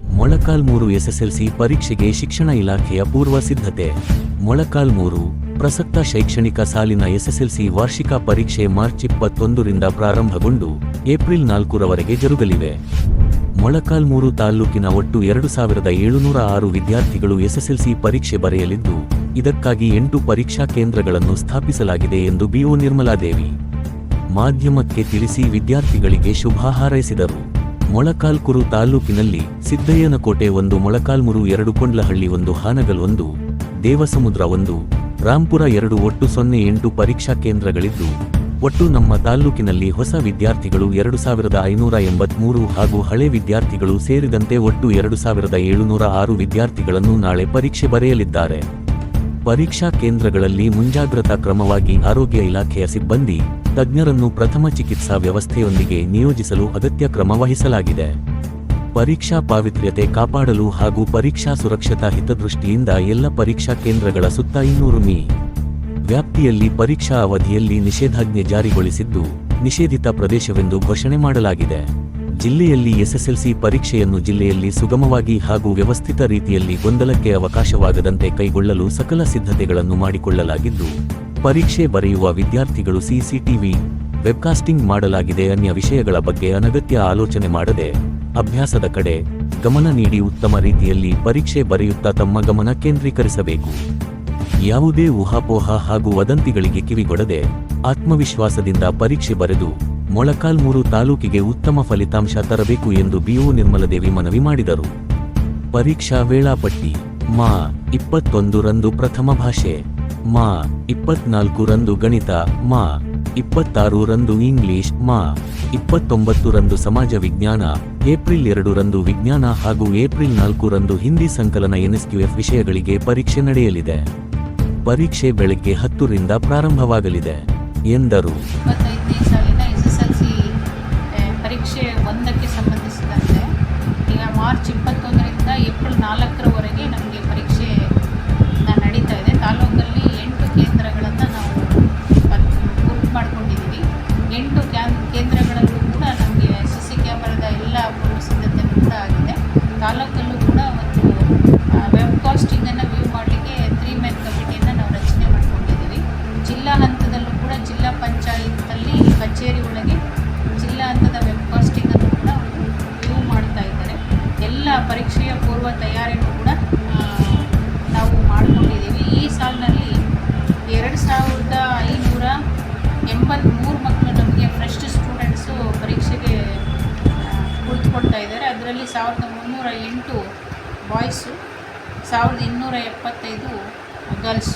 Molakalmuru SSLC ಪರೀಕ್ಷೆಗೆ ಶಿಕ್ಷಣ ಇಲಾಖೆಯ ಪೂರ್ವ ಸಿದ್ಧತೆ. ಮೊಳಕಾಲ್ಮೂರು ಪ್ರಸಕ್ತ ಶೈಕ್ಷಣಿಕ ಸಾಲಿನ ಎಸ್ಎಸ್ಎಲ್ಸಿ ವಾರ್ಷಿಕ ಪರೀಕ್ಷೆ ಮಾರ್ಚ್ ಇಪ್ಪತ್ತೊಂದರಿಂದ ಪ್ರಾರಂಭಗೊಂಡು ಏಪ್ರಿಲ್ ನಾಲ್ಕರವರೆಗೆ ಜರುಗಲಿವೆ. ಮೊಳಕಾಲ್ಮೂರು ತಾಲ್ಲೂಕಿನ ಒಟ್ಟು ಎರಡು ಸಾವಿರದ ಏಳುನೂರ ಆರು ವಿದ್ಯಾರ್ಥಿಗಳು ಎಸ್ಎಸ್ಎಲ್ಸಿ ಪರೀಕ್ಷೆ ಬರೆಯಲಿದ್ದು, ಇದಕ್ಕಾಗಿ ಎಂಟು ಪರೀಕ್ಷಾ ಕೇಂದ್ರಗಳನ್ನು ಸ್ಥಾಪಿಸಲಾಗಿದೆ ಎಂದು ಬಿಒ ನಿರ್ಮಲಾದೇವಿ ಮಾಧ್ಯಮಕ್ಕೆ ತಿಳಿಸಿ ವಿದ್ಯಾರ್ಥಿಗಳಿಗೆ ಶುಭ ಹಾರೈಸಿದರು. ಮೊಳಕಾಲ್ಕುರು ತಾಲ್ಲೂಕಿನಲ್ಲಿ ಸಿದ್ದಯ್ಯನಕೋಟೆ ಒಂದು, ಮೊಳಕಾಲ್ಮುರು ಎರಡು, ಕೊಂಡ್ಲಹಳ್ಳಿ ಒಂದು, ಹಾನಗಲ್ ಒಂದು, ದೇವಸಮುದ್ರ ಒಂದು, ರಾಂಪುರ ಎರಡು ಒಟ್ಟು ಸೊನ್ನೆ ಎಂಟು ಪರೀಕ್ಷಾ ಕೇಂದ್ರಗಳಿದ್ದು, ಒಟ್ಟು ನಮ್ಮ ತಾಲ್ಲೂಕಿನಲ್ಲಿ ಹೊಸ ವಿದ್ಯಾರ್ಥಿಗಳು ಎರಡು ಸಾವಿರದ ಐನೂರ ಎಂಬತ್ಮೂರು ಹಾಗೂ ಹಳೆ ವಿದ್ಯಾರ್ಥಿಗಳು ಸೇರಿದಂತೆ ಒಟ್ಟು ಎರಡು ಸಾವಿರದ ಏಳುನೂರ ಆರು ವಿದ್ಯಾರ್ಥಿಗಳನ್ನು ನಾಳೆ ಪರೀಕ್ಷೆ ಬರೆಯಲಿದ್ದಾರೆ. ಪರೀಕ್ಷಾ ಕೇಂದ್ರಗಳಲ್ಲಿ ಮುಂಜಾಗ್ರತಾ ಕ್ರಮವಾಗಿ ಆರೋಗ್ಯ ಇಲಾಖೆಯ ಸಿಬ್ಬಂದಿ ತಜ್ಞರನ್ನು ಪ್ರಥಮ ಚಿಕಿತ್ಸಾ ವ್ಯವಸ್ಥೆಯೊಂದಿಗೆ ನಿಯೋಜಿಸಲು ಅಗತ್ಯ ಕ್ರಮ ವಹಿಸಲಾಗಿದೆ. ಪರೀಕ್ಷಾ ಪಾವಿತ್ರ್ಯತೆ ಕಾಪಾಡಲು ಹಾಗೂ ಪರೀಕ್ಷಾ ಸುರಕ್ಷತಾ ಹಿತದೃಷ್ಟಿಯಿಂದ ಎಲ್ಲ ಪರೀಕ್ಷಾ ಕೇಂದ್ರಗಳ ಸುತ್ತ ಇನ್ನೂರು ಮೀ. ವ್ಯಾಪ್ತಿಯಲ್ಲಿ ಪರೀಕ್ಷಾ ಅವಧಿಯಲ್ಲಿ ನಿಷೇಧಾಜ್ಞೆ ಜಾರಿಗೊಳಿಸಿದ್ದು ನಿಷೇಧಿತ ಪ್ರದೇಶವೆಂದು ಘೋಷಣೆ ಮಾಡಲಾಗಿದೆ. ಜಿಲ್ಲೆಯಲ್ಲಿ ಎಸ್ಎಸ್ಎಲ್ಸಿ ಪರೀಕ್ಷೆಯನ್ನು ಜಿಲ್ಲೆಯಲ್ಲಿ ಸುಗಮವಾಗಿ ಹಾಗೂ ವ್ಯವಸ್ಥಿತ ರೀತಿಯಲ್ಲಿ ಗೊಂದಲಕ್ಕೆ ಅವಕಾಶವಾಗದಂತೆ ಕೈಗೊಳ್ಳಲು ಸಕಲ ಸಿದ್ಧತೆಗಳನ್ನು ಮಾಡಿಕೊಳ್ಳಲಾಗಿದ್ದು, ಪರೀಕ್ಷೆ ಬರೆಯುವ ವಿದ್ಯಾರ್ಥಿಗಳು ಸಿಸಿಟಿವಿ ವೆಬ್ಕಾಸ್ಟಿಂಗ್ ಮಾಡಲಾಗಿದೆ ಅನ್ಯ ವಿಷಯಗಳ ಬಗ್ಗೆ ಅನಗತ್ಯ ಆಲೋಚನೆ ಮಾಡದೆ, ಅಭ್ಯಾಸದ ಕಡೆ ಗಮನ ನೀಡಿ ಉತ್ತಮ ರೀತಿಯಲ್ಲಿ ಪರೀಕ್ಷೆ ಬರೆಯುತ್ತಾ ತಮ್ಮ ಗಮನ ಕೇಂದ್ರೀಕರಿಸಬೇಕು. ಯಾವುದೇ ಊಹಾಪೋಹ ಹಾಗೂ ವದಂತಿಗಳಿಗೆ ಕಿವಿಗೊಡದೆ ಆತ್ಮವಿಶ್ವಾಸದಿಂದ ಪರೀಕ್ಷೆ ಬರೆದು ಮೊಳಕಾಲ್ಮೂರು ತಾಲೂಕಿಗೆ ಉತ್ತಮ ಫಲಿತಾಂಶ ತರಬೇಕು ಎಂದು ಬಿಒ ನಿರ್ಮಲದೇವಿ ಮನವಿ ಮಾಡಿದರು. ಪರೀಕ್ಷಾ ವೇಳಾಪಟ್ಟಿ, ಮಾ ಇಪ್ಪತ್ತೊಂದು ರಂದು ಪ್ರಥಮ ಭಾಷೆ, ಮಾ ಇಪ್ಪತ್ನಾಲ್ಕು ರಂದು ಗಣಿತ, ಮಾ ಇಪ್ಪತ್ತಾರು ರಂದು ಇಂಗ್ಲಿಷ್, ಮಾ ಇಪ್ಪತ್ತೊಂಬತ್ತು ರಂದು ಸಮಾಜ ವಿಜ್ಞಾನ, ಏಪ್ರಿಲ್ ಎರಡು ರಂದು ವಿಜ್ಞಾನ ಹಾಗೂ ಏಪ್ರಿಲ್ ನಾಲ್ಕು ರಂದು ಹಿಂದಿ ಸಂಕಲನ ಎನ್ಎಸ್ಕ್ಯೂಎಫ್ ವಿಷಯಗಳಿಗೆ ಪರೀಕ್ಷೆ ನಡೆಯಲಿದೆ. ಪರೀಕ್ಷೆ ಬೆಳಗ್ಗೆ ಹತ್ತರಿಂದ ಪ್ರಾರಂಭವಾಗಲಿದೆ, ಎಂದರು. ಪರೀಕ್ಷೆ ಒಂದಕ್ಕೆ ಸಂಬಂಧಿಸಿದಂತೆ ಈಗ ಮಾರ್ಚ್ ಇಪ್ಪತ್ತೊಂದರಿಂದ ಏಪ್ರಿಲ್ ನಾಲ್ಕರವರೆಗೆ ನಮಗೆ ಪರೀಕ್ಷೆ ನಡೀತಾ ಇದೆ. ತಾಲೂಕಲ್ಲಿ ಎಂಟು ಕೇಂದ್ರಗಳನ್ನು ನಾವು ಬುಕ್ ಮಾಡ್ಕೊಂಡಿದ್ದೀವಿ. ಎಂಟು ಕ್ಯಾನ್, ಕೇಂದ್ರಗಳಲ್ಲೂ ಕೂಡ ನಮಗೆ ಸಿ ಸಿ ಕ್ಯಾಮರಾದ ಎಲ್ಲ ಪೂರ್ವ ಸಿದ್ಧತೆ ಕೂಡ ಆಗಿದೆ. ತಾಲೂಕಲ್ಲೂ ಸಾವಿರದ ಮುನ್ನೂರ ಎಂಟು ಬಾಯ್ಸು ಸಾವಿರದ ಇನ್ನೂರ ಎಪ್ಪತ್ತೈದು ಗರ್ಲ್ಸ್.